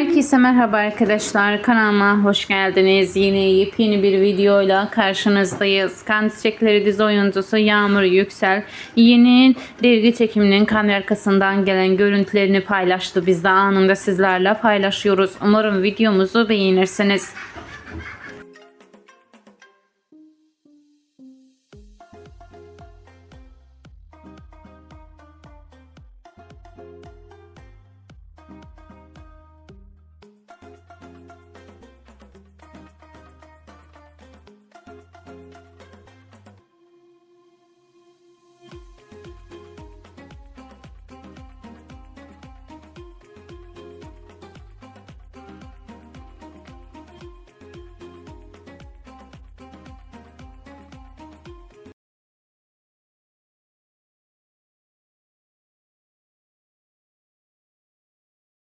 Herkese merhaba arkadaşlar. Kanalıma hoş geldiniz. Yine yepyeni bir videoyla karşınızdayız. Kan Çiçekleri dizi oyuncusu Yağmur Yüksel yeni dergi çekiminin kamera arkasından gelen görüntülerini paylaştı. Biz de anında sizlerle paylaşıyoruz. Umarım videomuzu beğenirsiniz.